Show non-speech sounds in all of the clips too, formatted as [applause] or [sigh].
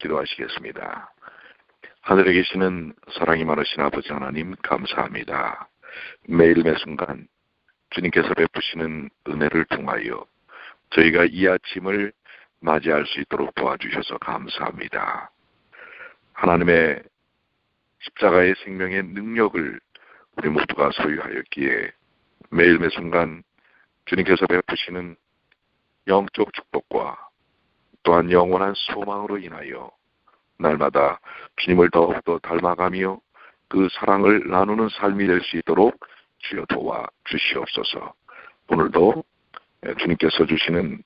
기도하시겠습니다. 하늘에 계시는 사랑이 많으신 아버지 하나님 감사합니다. 매일 매 순간 주님께서 베푸시는 은혜를 통하여 저희가 이 아침을 맞이할 수 있도록 도와주셔서 감사합니다. 하나님의 십자가의 생명의 능력을 우리 모두가 소유하였기에 매일 매 순간 주님께서 베푸시는 영적 축복과 또한 영원한 소망으로 인하여 날마다 주님을 더욱더 닮아가며 그 사랑을 나누는 삶이 될 수 있도록 주여 도와 주시옵소서. 오늘도 주님께서 주시는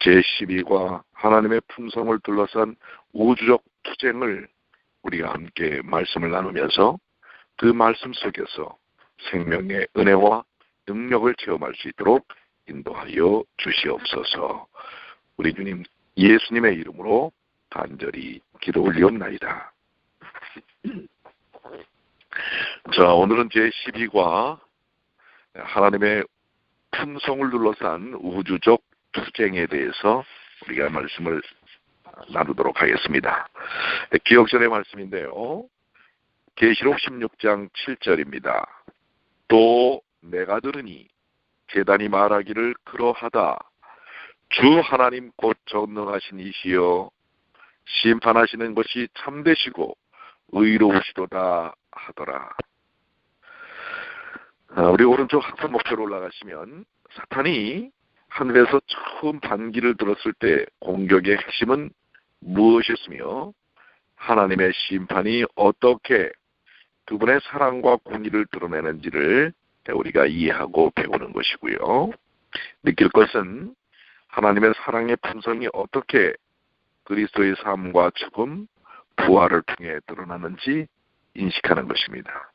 제12과 하나님의 품성을 둘러싼 우주적 투쟁을 우리가 함께 말씀을 나누면서 그 말씀 속에서 생명의 은혜와 능력을 체험할 수 있도록 인도하여 주시옵소서. 우리 주님 예수님의 이름으로 간절히 기도 올리옵나이다. [clears throat] 자, 오늘은 제12과 하나님의 품성을 둘러싼 우주적 투쟁에 대해서 우리가 말씀을 나누도록 하겠습니다. 기억 전의 말씀인데요. 계시록 16장 7절입니다. 또 내가 들으니 계단이 말하기를 그러하다. 주 하나님 곧 전능하신 이시여 심판하시는 것이 참되시고 의로우시도다 하더라. 아, 우리 오른쪽 학산 목표로 올라가시면 사탄이 하늘에서 처음 반기를 들었을 때 공격의 핵심은 무엇이었으며 하나님의 심판이 어떻게 그분의 사랑과 공의를 드러내는지를 우리가 이해하고 배우는 것이고요. 느낄 것은 하나님의 사랑의 품성이 어떻게 그리스도의 삶과 죽음, 부활을 통해 드러나는지 인식하는 것입니다.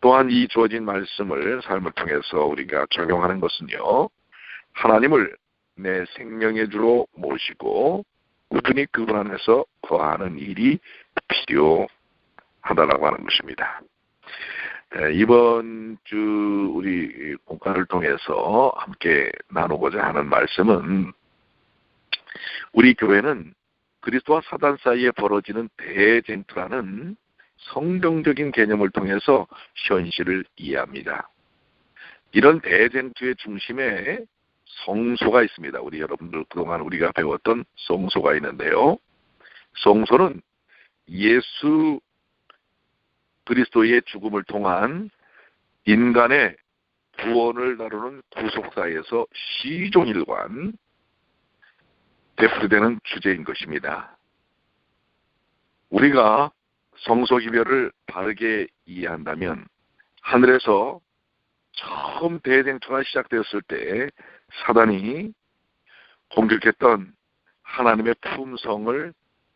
또한 이 주어진 말씀을 삶을 통해서 우리가 적용하는 것은요, 하나님을 내 생명의 주로 모시고 꾸준히 그분 안에서 거하는 일이 필요하다라고 하는 것입니다. 네, 이번 주 우리 공간을 통해서 함께 나누고자 하는 말씀은 우리 교회는 그리스도와 사단 사이에 벌어지는 대쟁투라는 성경적인 개념을 통해서 현실을 이해합니다. 이런 대쟁투의 중심에 성소가 있습니다. 우리 여러분들 그동안 우리가 배웠던 성소가 있는데요. 성소는 예수 그리스도의 죽음을 통한 인간의 구원을 다루는 구속사에서 시종일관 대표되는 주제인 것입니다. 우리가 성소기별을 바르게 이해한다면 하늘에서 처음 대쟁투가 시작되었을 때 사단이 공격했던 하나님의 품성을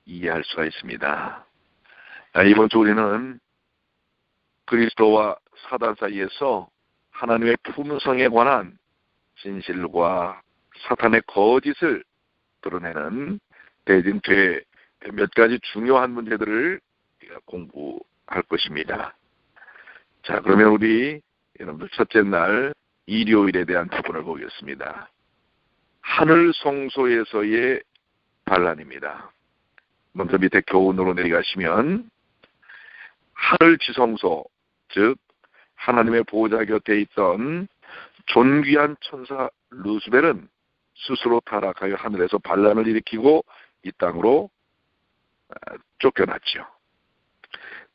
이해할 수가 있습니다. 이번 주 우리는 그리스도와 사단 사이에서 하나님의 품성에 관한 진실과 사탄의 거짓을 드러내는 대진죄 몇 가지 중요한 문제들을 공부할 것입니다. 자, 그러면 우리 여러분들 첫째 날 일요일에 대한 부분을 보겠습니다. 하늘 성소에서의 반란입니다. 먼저 밑에 교훈으로 내려가시면 하늘 지성소 즉 하나님의 보호자 곁에 있던 존귀한 천사 루스벨은 스스로 타락하여 하늘에서 반란을 일으키고 이 땅으로 아, 쫓겨났죠.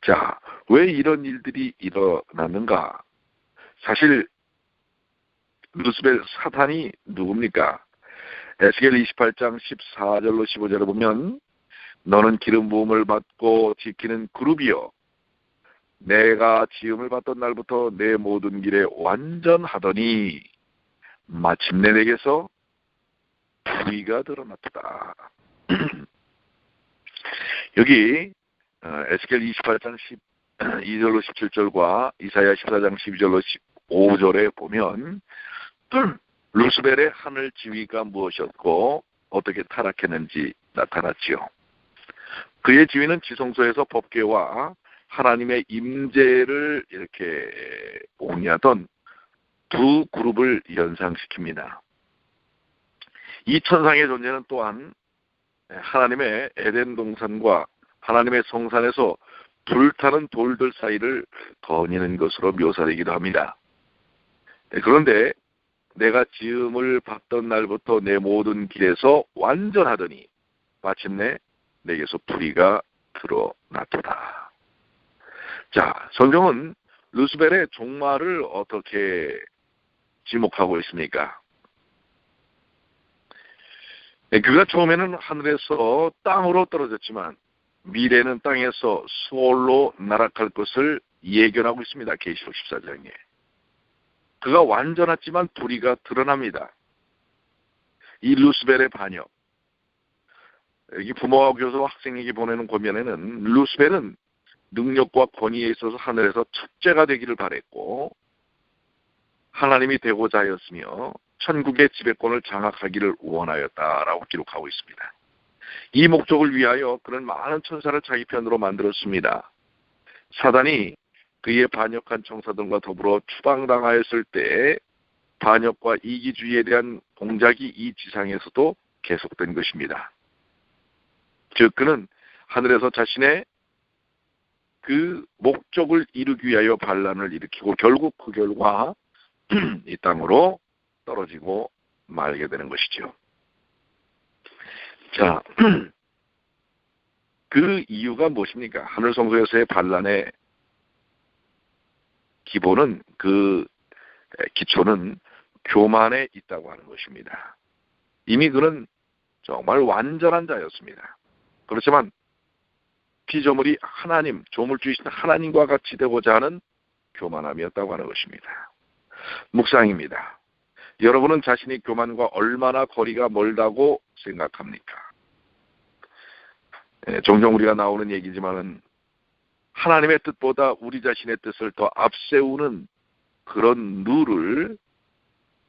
자, 왜 이런 일들이 일어났는가? 사실 루스벨 사탄이 누굽니까? 에스겔 28장 14절로 15절을 보면 너는 기름 부음을 받고 지키는 그룹이요 내가 지음을 받던 날부터 내 모든 길에 완전하더니 마침내 내게서 불의가 드러났다. [clears throat] 여기 어, 에스겔 28장 12절로 17절과 이사야 14장 12절로 15절에 보면 [clears throat] 루스벨의 하늘 지위가 무엇이었고 어떻게 타락했는지 나타났지요. 그의 지위는 지성소에서 법계와 하나님의 임재를 이렇게 옹이하던 두 그룹을 연상시킵니다. 이 천상의 존재는 또한 하나님의 에덴 동산과 하나님의 성산에서 불타는 돌들 사이를 거니는 것으로 묘사되기도 합니다. 네, 그런데 내가 지음을 받던 날부터 내 모든 길에서 완전하더니 마침내 내게서 불의가 드러났도다. 자, 성경은 루스벨의 종말을 어떻게 지목하고 있습니까? 네, 그가 처음에는 하늘에서 땅으로 떨어졌지만 미래는 땅에서 수월로 날아갈 것을 예견하고 있습니다. 계시록 14장에. 그가 완전했지만 불의가 드러납니다. 이 루스벨의 반역. 여기 부모와 교사와 학생에게 보내는 권면에는 루스벨은 능력과 권위에 있어서 하늘에서 첫째가 되기를 바랬고 하나님이 되고자 하였으며 천국의 지배권을 장악하기를 원하였다라고 기록하고 있습니다. 이 목적을 위하여 그는 많은 천사를 자기 편으로 만들었습니다. 사단이 그의 반역한 청사들과 더불어 추방당하였을 때 반역과 이기주의에 대한 공작이 이 지상에서도 계속된 것입니다. 즉 그는 하늘에서 자신의 그 목적을 이루기 위하여 반란을 일으키고 결국 그 결과 [clears throat] 이 땅으로 떨어지고 말게 되는 것이죠. 자, [clears throat] 그 이유가 무엇입니까? 하늘 성소에서의 반란의 기본은 그 기초는 교만에 있다고 하는 것입니다. 이미 그는 정말 완전한 자였습니다. 그렇지만 피조물이 하나님, 조물주이신 하나님과 같이 되고자 하는 교만함이었다고 하는 것입니다. 묵상입니다. 여러분은 자신이 교만과 얼마나 거리가 멀다고 생각합니까? 예, 종종 우리가 나오는 얘기지만은 하나님의 뜻보다 우리 자신의 뜻을 더 앞세우는 그런 룰을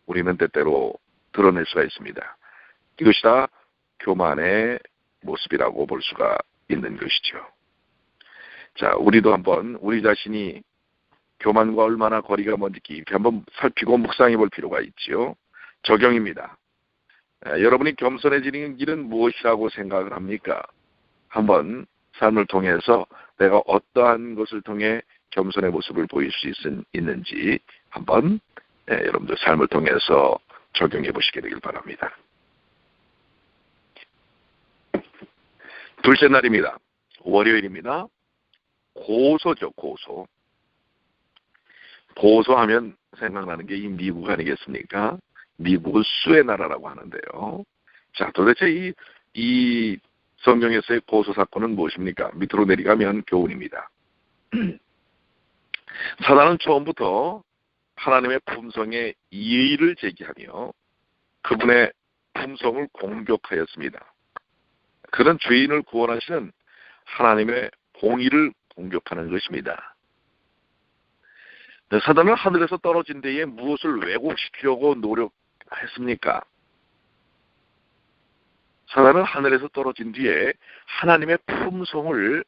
우리는 때때로 드러낼 수가 있습니다. 이것이 다 교만의 모습이라고 볼 수가 있는 것이죠. 자, 우리도 한번 우리 자신이 교만과 얼마나 거리가 먼지 이렇게 한번 살피고 묵상해 볼 필요가 있지요. 적용입니다. 에, 여러분이 겸손해지는 길은 무엇이라고 생각을 합니까? 한번 삶을 통해서 내가 어떠한 것을 통해 겸손의 모습을 보일 수 있, 는지 한번 예, 여러분들 삶을 통해서 적용해 보시게 되길 바랍니다. 둘째 날입니다. 월요일입니다. 고소죠, 고소. 고소하면 생각나는 게 이 미국 아니겠습니까? 미국은 수의 나라라고 하는데요. 자, 도대체 이, 이 성경에서의 고소 사건은 무엇입니까? 밑으로 내려가면 교훈입니다. [clears throat] 사단은 처음부터 하나님의 품성에 이의를 제기하며 그분의 품성을 공격하였습니다. 그런 죄인을 구원하시는 하나님의 공의를 공격하는 것입니다. 사단은 하늘에서 떨어진 데에 무엇을 왜곡시키려고 노력했습니까? 사단은 하늘에서 떨어진 뒤에 하나님의 품성을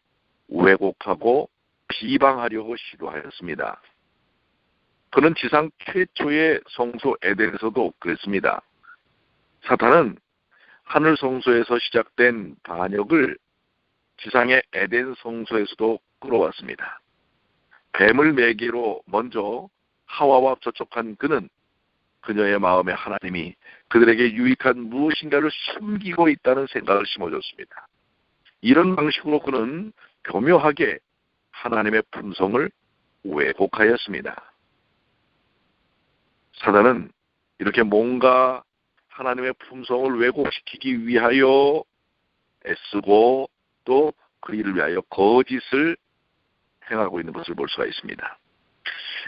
왜곡하고 비방하려고 시도하였습니다. 그는 지상 최초의 성소 에덴에서도 그랬습니다. 사탄은 하늘 성소에서 시작된 반역을 지상의 에덴 성소에서도 끌어왔습니다. 뱀을 매개로 먼저 하와와 접촉한 그는 그녀의 마음에 하나님이 그들에게 유익한 무엇인가를 숨기고 있다는 생각을 심어줬습니다. 이런 방식으로 그는 교묘하게 하나님의 품성을 왜곡하였습니다. 사단은 이렇게 뭔가 하나님의 품성을 왜곡시키기 위하여 애쓰고 또 그 일을 위하여 거짓을 행하고 있는 것을 볼 수가 있습니다.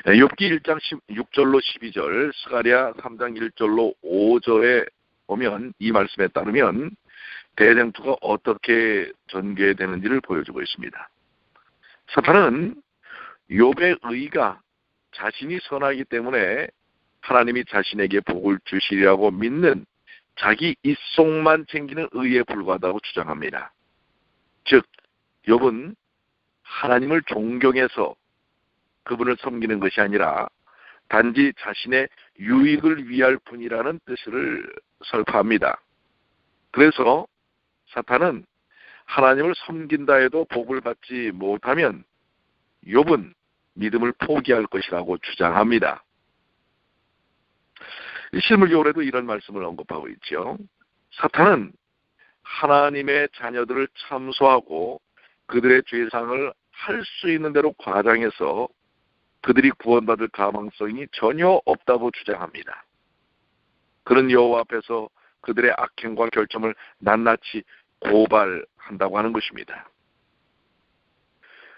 욥기 1장 6절로 12절, 스가랴 3장 1절로 5절에 보면 이 말씀에 따르면 대쟁투가 어떻게 전개되는지를 보여주고 있습니다. 사탄은 욥의 의가 자신이 선하기 때문에 하나님이 자신에게 복을 주시리라고 믿는 자기 입속만 챙기는 의에 불과하다고 주장합니다. 즉, 욥은 하나님을 존경해서 그분을 섬기는 것이 아니라 단지 자신의 유익을 위할 뿐이라는 뜻을 설파합니다. 그래서 사탄은 하나님을 섬긴다 해도 복을 받지 못하면 욥은 믿음을 포기할 것이라고 주장합니다. 실물교울에도 이런 말씀을 언급하고 있죠. 사탄은 하나님의 자녀들을 참소하고 그들의 죄상을 할 수 있는 대로 과장해서 그들이 구원받을 가망성이 전혀 없다고 주장합니다. 그런 여호와 앞에서 그들의 악행과 결점을 낱낱이 고발한다고 하는 것입니다.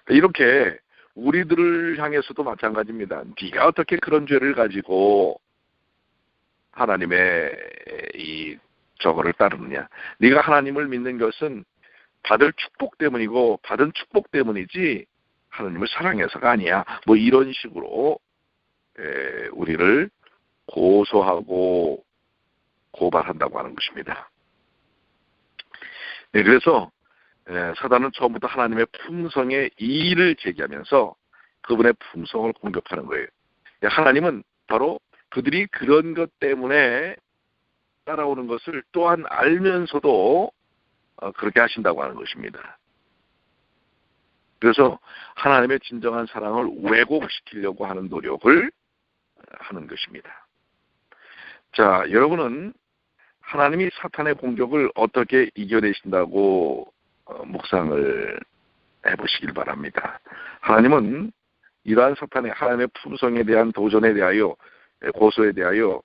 이렇게 우리들을 향해서도 마찬가지입니다. 네가 어떻게 그런 죄를 가지고 하나님의 이 저거를 따르느냐? 네가 하나님을 믿는 것은 받을 축복 때문이고 받은 축복 때문이지 하나님을 사랑해서가 아니야. 뭐 이런 식으로 에, 우리를 고소하고 고발한다고 하는 것입니다. 네, 그래서 에, 사단은 처음부터 하나님의 품성에 이의를 제기하면서 그분의 품성을 공격하는 거예요. 하나님은 바로 그들이 그런 것 때문에 따라오는 것을 또한 알면서도 어, 그렇게 하신다고 하는 것입니다. 그래서 하나님의 진정한 사랑을 왜곡시키려고 하는 노력을 하는 것입니다. 자, 여러분은 하나님이 사탄의 공격을 어떻게 이겨내신다고 어, 묵상을 해보시길 바랍니다. 하나님은 이러한 사탄의 하나님의 품성에 대한 도전에 대하여 고소에 대하여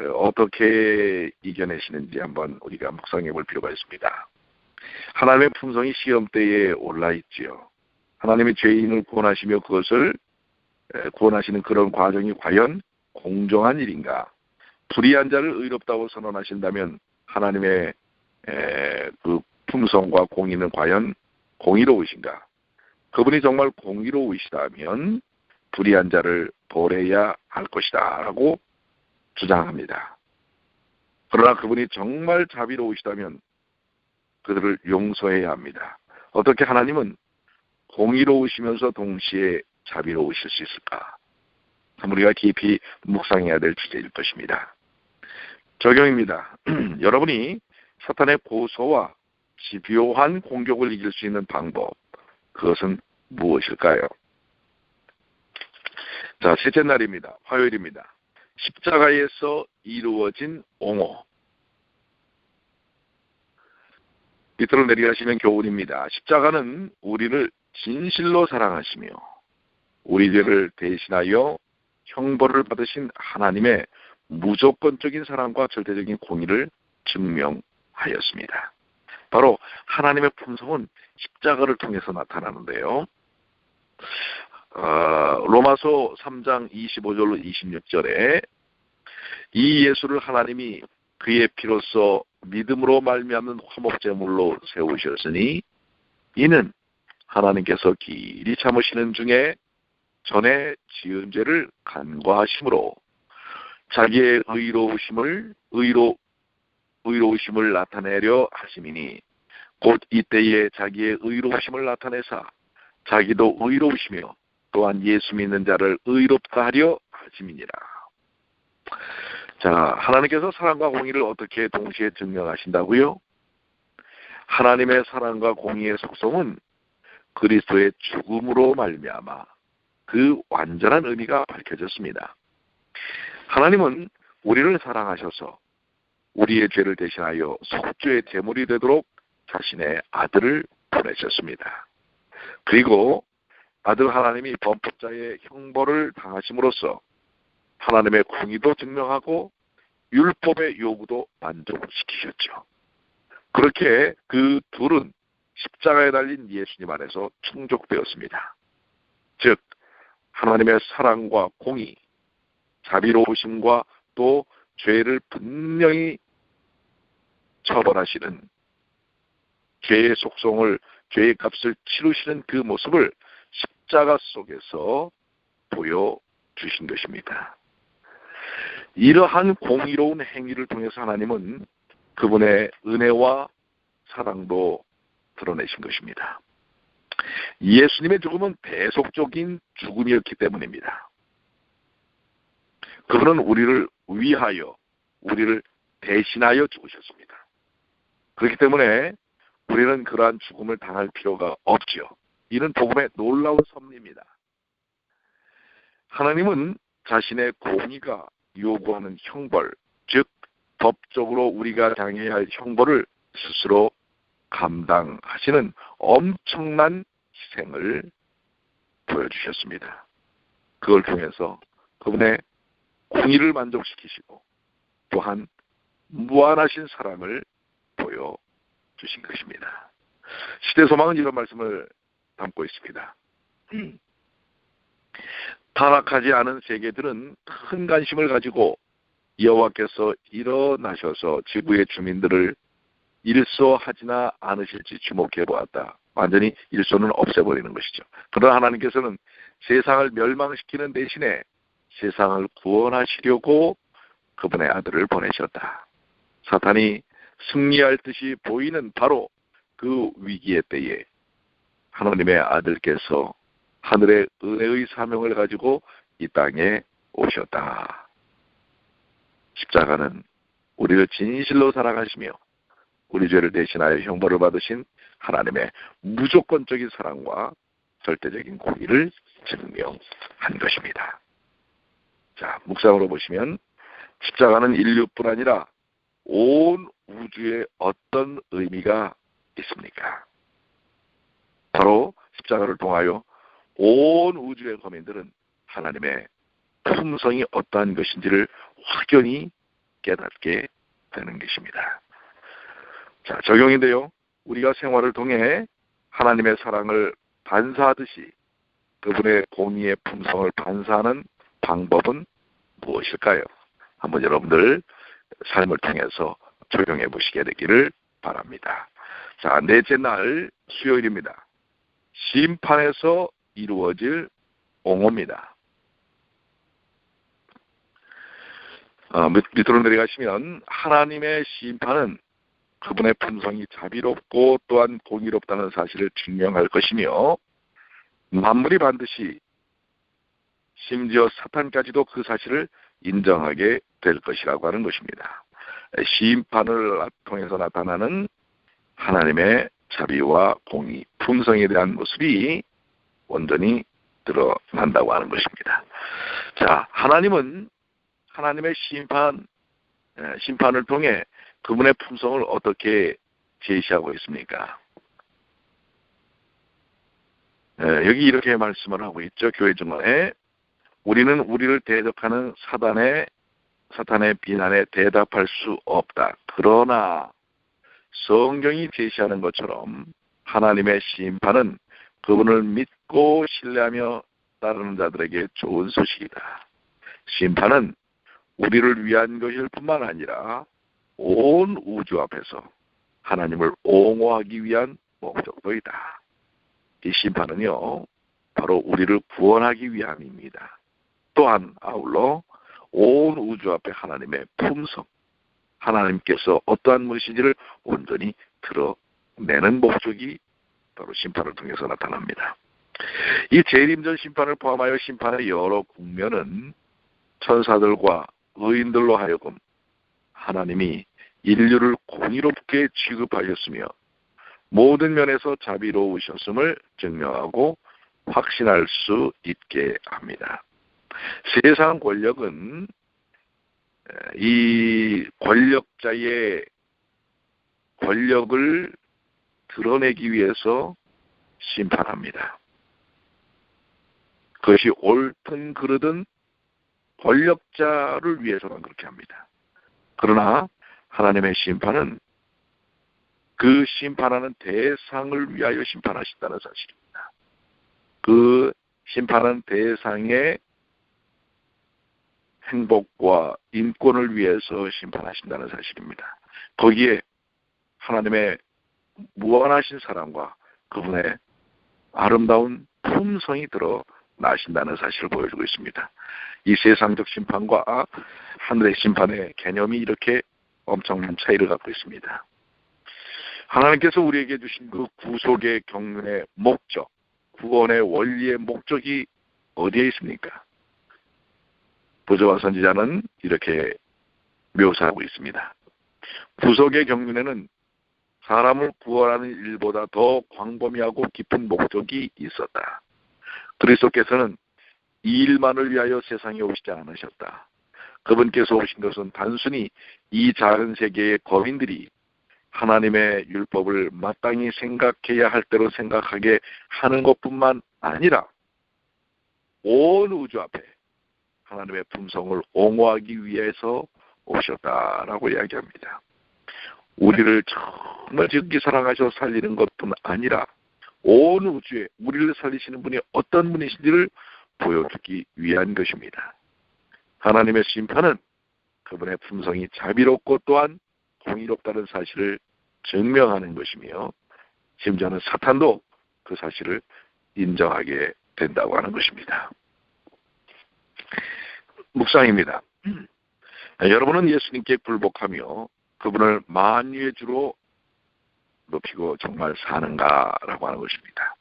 어, 어떻게 이겨내시는지 한번 우리가 묵상해 볼 필요가 있습니다. 하나님의 품성이 시험 때에 올라 있지요. 하나님이 죄인을 구원하시며 그것을 구원하시는 그런 과정이 과연 공정한 일인가? 불의한 자를 의롭다고 선언하신다면 하나님의 그 품성과 공의는 과연 공의로우신가? 그분이 정말 공의로우시다면 불의한 자를 벌해야 할 것이다 라고 주장합니다. 그러나 그분이 정말 자비로우시다면 그들을 용서해야 합니다. 어떻게 하나님은 공의로우시면서 동시에 자비로우실 수 있을까? 우리가 깊이 묵상해야 될 주제일 것입니다. 적용입니다. [clears throat] 여러분이 사탄의 고소와 집요한 공격을 이길 수 있는 방법, 그것은 무엇일까요? 자, 셋째 날입니다. 화요일입니다. 십자가에서 이루어진 옹호. 밑으로 내려가시면 교훈입니다. 십자가는 우리를 진실로 사랑하시며 우리 죄를 대신하여 형벌을 받으신 하나님의 무조건적인 사랑과 절대적인 공의를 증명하였습니다. 바로 하나님의 품성은 십자가를 통해서 나타나는데요. 어, 로마서 3장 25절로 26절에 이 예수를 하나님이 그의 피로써 믿음으로 말미암는 화목제물로 세우셨으니 이는 하나님께서 길이 참으시는 중에 전에 지은 죄를 간과하심으로 자기의 의로우심을 의로 의로우심을 나타내려 하심이니 곧 이때에 자기의 의로우심을 나타내사 자기도 의로우시며 또한 예수 믿는 자를 의롭다 하려 하심이니라. 자, 하나님께서 사랑과 공의를 어떻게 동시에 증명하신다고요? 하나님의 사랑과 공의의 속성은 그리스도의 죽음으로 말미암아 그 완전한 의미가 밝혀졌습니다. 하나님은 우리를 사랑하셔서 우리의 죄를 대신하여 속죄의 제물이 되도록 자신의 아들을 보내셨습니다. 그리고 아들 하나님이 범법자의 형벌을 당하심으로써 하나님의 공의도 증명하고 율법의 요구도 만족시키셨죠. 그렇게 그 둘은 십자가에 달린 예수님 안에서 충족되었습니다. 즉 하나님의 사랑과 공의, 자비로우심과 또 죄를 분명히 처벌하시는 죄의 속성을 죄의 값을 치르시는 그 모습을 십자가 속에서 보여주신 것입니다. 이러한 공의로운 행위를 통해서 하나님은 그분의 은혜와 사랑도 드러내신 것입니다. 예수님의 죽음은 배속적인 죽음이었기 때문입니다. 그분은 우리를 위하여, 우리를 대신하여 죽으셨습니다. 그렇기 때문에 우리는 그러한 죽음을 당할 필요가 없지요. 이는 복음의 놀라운 섭리입니다. 하나님은 자신의 공의가 요구하는 형벌, 즉 법적으로 우리가 당해야 할 형벌을 스스로 감당하시는 엄청난 희생을 보여주셨습니다. 그걸 통해서 그분의 공의를 만족시키시고 또한 무한하신 사랑을 보여주신 것입니다. 시대 소망은 이런 말씀을 담고 있습니다. 타락하지 않은 세계들은 큰 관심을 가지고 여호와께서 일어나셔서 지구의 주민들을 일소하지나 않으실지 주목해 보았다. 완전히 일소는 없애버리는 것이죠. 그러나 하나님께서는 세상을 멸망시키는 대신에 세상을 구원하시려고 그분의 아들을 보내셨다. 사탄이 승리할 듯이 보이는 바로 그 위기의 때에 하나님의 아들께서 하늘의 은혜의 사명을 가지고 이 땅에 오셨다. 십자가는 우리를 진실로 사랑하시며 우리 죄를 대신하여 형벌을 받으신 하나님의 무조건적인 사랑과 절대적인 공의를 증명한 것입니다. 자, 묵상으로 보시면 십자가는 인류뿐 아니라 온 우주에 어떤 의미가 있습니까? 바로 십자가를 통하여 온 우주의 거민들은 하나님의 품성이 어떠한 것인지를 확연히 깨닫게 되는 것입니다. 자, 적용인데요. 우리가 생활을 통해 하나님의 사랑을 반사하듯이 그분의 공의의 품성을 반사하는 방법은 무엇일까요? 한번 여러분들 삶을 통해서 적용해 보시게 되기를 바랍니다. 자, 넷째 날 수요일입니다. 심판에서 이루어질 옹호입니다. 어, 밑으로 내려가시면 하나님의 심판은 그분의 품성이 자비롭고 또한 공의롭다는 사실을 증명할 것이며 만물이 반드시 심지어 사탄까지도 그 사실을 인정하게 될 것이라고 하는 것입니다. 심판을 통해서 나타나는 하나님의 자비와 공의, 품성에 대한 모습이 온전히 드러난다고 하는 것입니다. 자, 하나님은 하나님의 심판, 심판을 통해 그분의 품성을 어떻게 제시하고 있습니까? 여기 이렇게 말씀을 하고 있죠. 교회 중간에 우리는 우리를 대적하는 사단의 사탄의 비난에 대답할 수 없다. 그러나 성경이 제시하는 것처럼 하나님의 심판은 그분을 믿고 신뢰하며 따르는 자들에게 좋은 소식이다. 심판은 우리를 위한 것일 뿐만 아니라 온 우주 앞에서 하나님을 옹호하기 위한 목적도이다. 이 심판은요, 바로 우리를 구원하기 위함입니다. 또한 아울러 온 우주 앞에 하나님의 품성, 하나님께서 어떠한 무엇인지를 온전히 드러내는 목적이 바로 심판을 통해서 나타납니다. 이 재림전 심판을 포함하여 심판의 여러 국면은 천사들과 의인들로 하여금 하나님이 인류를 공의롭게 취급하셨으며 모든 면에서 자비로우셨음을 증명하고 확신할 수 있게 합니다. 세상 권력은 이 권력자의 권력을 드러내기 위해서 심판합니다. 그것이 옳든 그르든 권력자를 위해서만 그렇게 합니다. 그러나 하나님의 심판은 그 심판하는 대상을 위하여 심판하신다는 사실입니다. 그 심판하는 대상의 행복과 인권을 위해서 심판하신다는 사실입니다. 거기에 하나님의 무한하신 사랑과 그분의 아름다운 품성이 들어 나신다는 사실을 보여주고 있습니다. 이 세상적 심판과 하늘의 심판의 개념이 이렇게 엄청난 차이를 갖고 있습니다. 하나님께서 우리에게 주신 그 구속의 경륜의 목적, 구원의 원리의 목적이 어디에 있습니까? 부조와 선지자는 이렇게 묘사하고 있습니다. 구속의 경륜에는 사람을 구원하는 일보다 더 광범위하고 깊은 목적이 있었다. 그리스도께서는 이 일만을 위하여 세상에 오시지 않으셨다. 그분께서 오신 것은 단순히 이 작은 세계의 거민들이 하나님의 율법을 마땅히 생각해야 할 대로 생각하게 하는 것뿐만 아니라 온 우주 앞에 하나님의 품성을 옹호하기 위해서 오셨다라고 이야기합니다. 우리를 정말 지극히 사랑하셔 살리는 것뿐 아니라 온 우주에 우리를 살리시는 분이 어떤 분이신지를 보여주기 위한 것입니다. 하나님의 심판은 그분의 품성이 자비롭고 또한 공의롭다는 사실을 증명하는 것이며 심지어는 사탄도 그 사실을 인정하게 된다고 하는 것입니다. 묵상입니다. 여러분은 예수님께 굴복하며 그분을 만유의 주로 높이고 정말 사는가라고 하는 것입니다.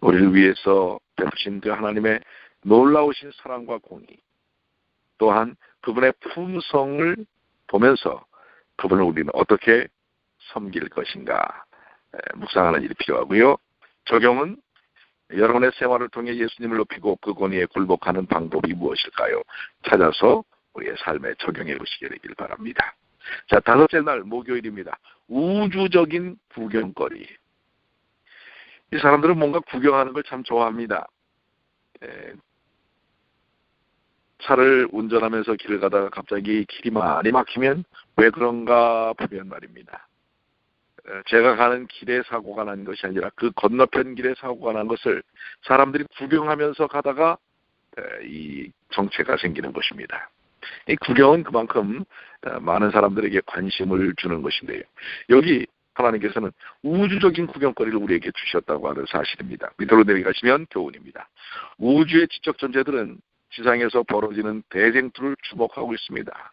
우리를 위해서 베푸신 그 하나님의 놀라우신 사랑과 공의 또한 그분의 품성을 보면서 그분을 우리는 어떻게 섬길 것인가 묵상하는 일이 필요하고요. 적용은 여러분의 생활을 통해 예수님을 높이고 그 권위에 굴복하는 방법이 무엇일까요? 찾아서 우리의 삶에 적용해 보시게 되길 바랍니다. 자, 다섯째 날 목요일입니다. 우주적인 구경거리. 이 사람들은 뭔가 구경하는 걸 참 좋아합니다. 에, 차를 운전하면서 길을 가다가 갑자기 길이 많이 막히면 왜 그런가 보면 말입니다. 제가 가는 길에 사고가 난 것이 아니라 그 건너편 길에 사고가 난 것을 사람들이 구경하면서 가다가 이 정체가 생기는 것입니다. 이 구경은 그만큼 많은 사람들에게 관심을 주는 것인데요. 여기 하나님께서는 우주적인 구경거리를 우리에게 주셨다고 하는 사실입니다. 밑으로 내려가시면 교훈입니다. 우주의 지적 존재들은 지상에서 벌어지는 대쟁투를 주목하고 있습니다.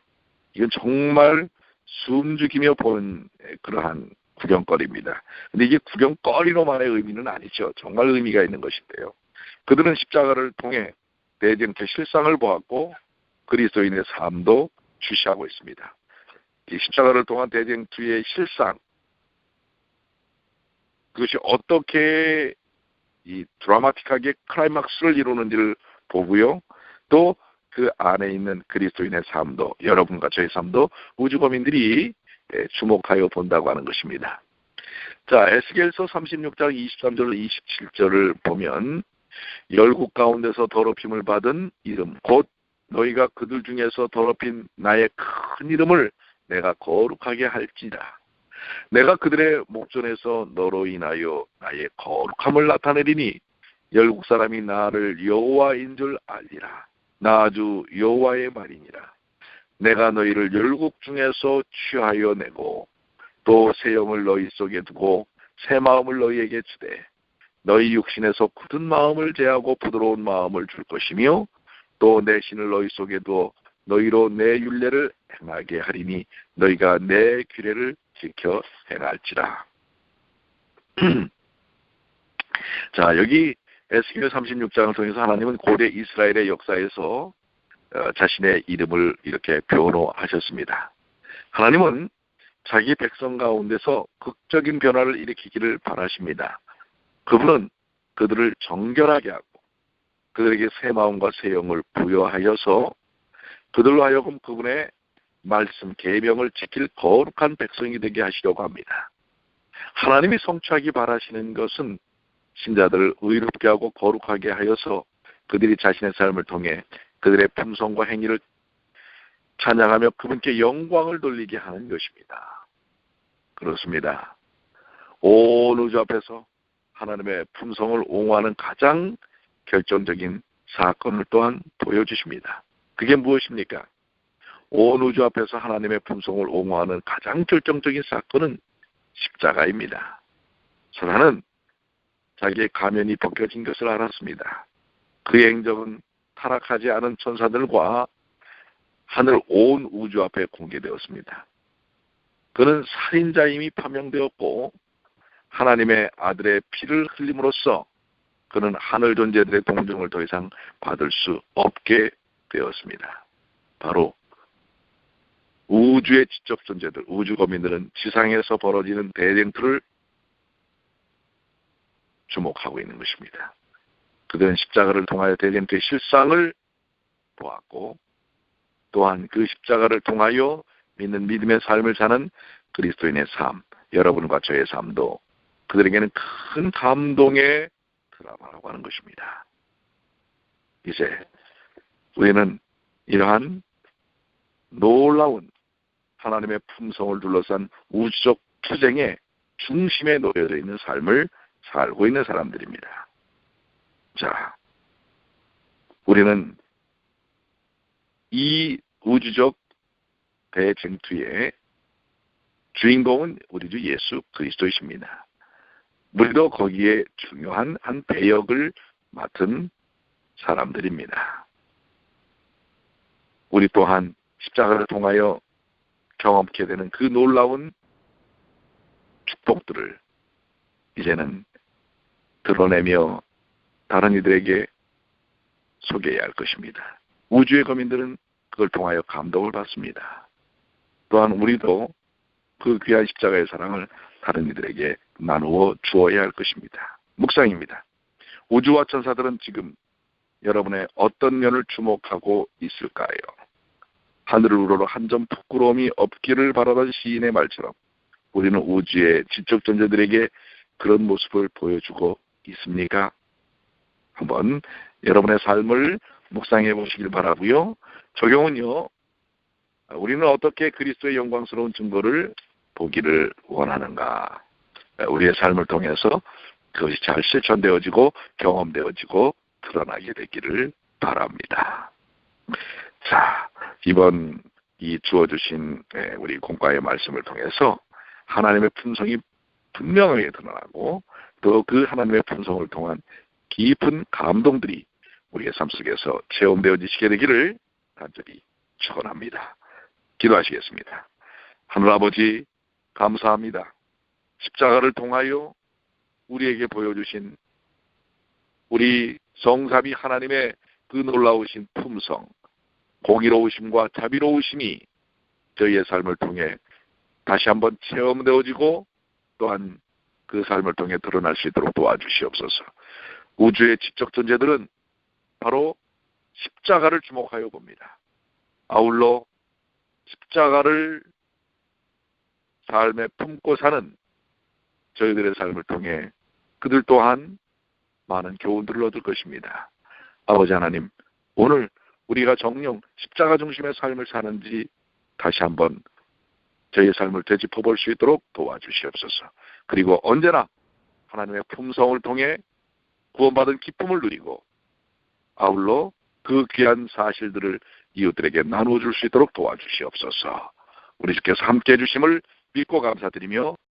이건 정말 숨죽이며 보는 그러한 구경거리입니다. 근데 이게 구경거리로만의 의미는 아니죠. 정말 의미가 있는 것인데요. 그들은 십자가를 통해 대쟁투 실상을 보았고 그리스도인의 삶도 주시하고 있습니다. 이 십자가를 통한 대쟁투의 실상 그것이 어떻게 이 드라마틱하게 클라이막스를 이루는지를 보고요. 또 그 안에 있는 그리스도인의 삶도 여러분과 저의 삶도 우주범인들이 예, 주목하여 본다고 하는 것입니다. 자, 에스겔서 36장 23절 27절을 보면 열국 가운데서 더럽힘을 받은 이름 곧 너희가 그들 중에서 더럽힌 나의 큰 이름을 내가 거룩하게 할지라. 내가 그들의 목전에서 너로 인하여 나의 거룩함을 나타내리니 열국 사람이 나를 여호와인 줄 알리라. 나 아주 여호와의 말이니라. 내가 너희를 열국 중에서 취하여 내고 또 새 영을 너희 속에 두고 새 마음을 너희에게 주되 너희 육신에서 굳은 마음을 제하고 부드러운 마음을 줄 것이며 또 내 신을 너희 속에 두어 너희로 내 윤례를 행하게 하리니 너희가 내 규례를 지켜 행할지라. [clears throat] 자, 여기 에스겔 36장을 통해서 하나님은 고대 이스라엘의 역사에서 어, 자신의 이름을 이렇게 변호하셨습니다. 하나님은 자기 백성 가운데서 극적인 변화를 일으키기를 바라십니다. 그분은 그들을 정결하게 하고 그들에게 새 마음과 새 영을 부여하여서 그들로 하여금 그분의 말씀 계명을 지킬 거룩한 백성이 되게 하시려고 합니다. 하나님이 성취하기 바라시는 것은 신자들을 의롭게 하고 거룩하게 하여서 그들이 자신의 삶을 통해 그들의 품성과 행위를 찬양하며 그분께 영광을 돌리게 하는 것입니다. 그렇습니다. 온 우주 앞에서 하나님의 품성을 옹호하는 가장 결정적인 사건을 또한 보여주십니다. 그게 무엇입니까? 온 우주 앞에서 하나님의 품성을 옹호하는 가장 결정적인 사건은 십자가입니다. 사단은 자기의 가면이 벗겨진 것을 알았습니다. 그의 행적은 타락하지 않은 천사들과 하늘 온 우주 앞에 공개되었습니다. 그는 살인자임이 판명되었고 하나님의 아들의 피를 흘림으로써 그는 하늘 존재들의 동정을 더 이상 받을 수 없게 되었습니다. 바로 우주의 지적 존재들, 우주 거민들은 지상에서 벌어지는 대쟁투를 주목하고 있는 것입니다. 그들은 십자가를 통하여 대쟁투의 실상을 보았고 또한 그 십자가를 통하여 믿는 믿음의 삶을 사는 그리스도인의 삶, 여러분과 저의 삶도 그들에게는 큰 감동의 드라마라고 하는 것입니다. 이제 우리는 이러한 놀라운 하나님의 품성을 둘러싼 우주적 투쟁의 중심에 놓여져 있는 삶을 살고 있는 사람들입니다. 자, 우리는 이 우주적 대쟁투의 주인공은 우리 주 예수 그리스도이십니다. 우리도 거기에 중요한 한 배역을 맡은 사람들입니다. 우리 또한 십자가를 통하여 경험케 되는 그 놀라운 축복들을 이제는 드러내며 다른 이들에게 소개해야 할 것입니다. 우주의 거민들은 그걸 통하여 감동을 받습니다. 또한 우리도 그 귀한 십자가의 사랑을 다른 이들에게 나누어 주어야 할 것입니다. 묵상입니다. 우주와 천사들은 지금 여러분의 어떤 면을 주목하고 있을까요? 하늘을 우러러 한 점 부끄러움이 없기를 바라던 시인의 말처럼 우리는 우주의 지적 존재들에게 그런 모습을 보여주고 있습니까? 한번 여러분의 삶을 묵상해 보시길 바라고요. 적용은요. 우리는 어떻게 그리스도의 영광스러운 증거를 보기를 원하는가? 우리의 삶을 통해서 그것이 잘 실천되어지고 경험되어지고 드러나게 되기를 바랍니다. 자, 이번 이 주어주신 우리 공과의 말씀을 통해서 하나님의 품성이 분명하게 드러나고 또 그 하나님의 품성을 통한 깊은 감동들이 우리의 삶 속에서 체험되어지시게 되기를 간절히 축원합니다. 기도하시겠습니다. 하늘 아버지 감사합니다. 십자가를 통하여 우리에게 보여주신 우리 성삼이 하나님의 그 놀라우신 품성, 공의로우심과 자비로우심이 저희의 삶을 통해 다시 한번 체험되어지고 또한 그 삶을 통해 드러날 수 있도록 도와주시옵소서. 우주의 지적 존재들은 바로 십자가를 주목하여 봅니다. 아울러 십자가를 삶에 품고 사는 저희들의 삶을 통해 그들 또한 많은 교훈들을 얻을 것입니다. 아버지 하나님, 오늘 우리가 정령 십자가 중심의 삶을 사는지 다시 한번 저희의 삶을 되짚어 볼 수 있도록 도와주시옵소서. 그리고 언제나 하나님의 품성을 통해 구원받은 기쁨을 누리고 아울러 그 귀한 사실들을 이웃들에게 나누어 줄 수 있도록 도와주시옵소서. 우리 주께서 함께 해주심을 믿고 감사드리며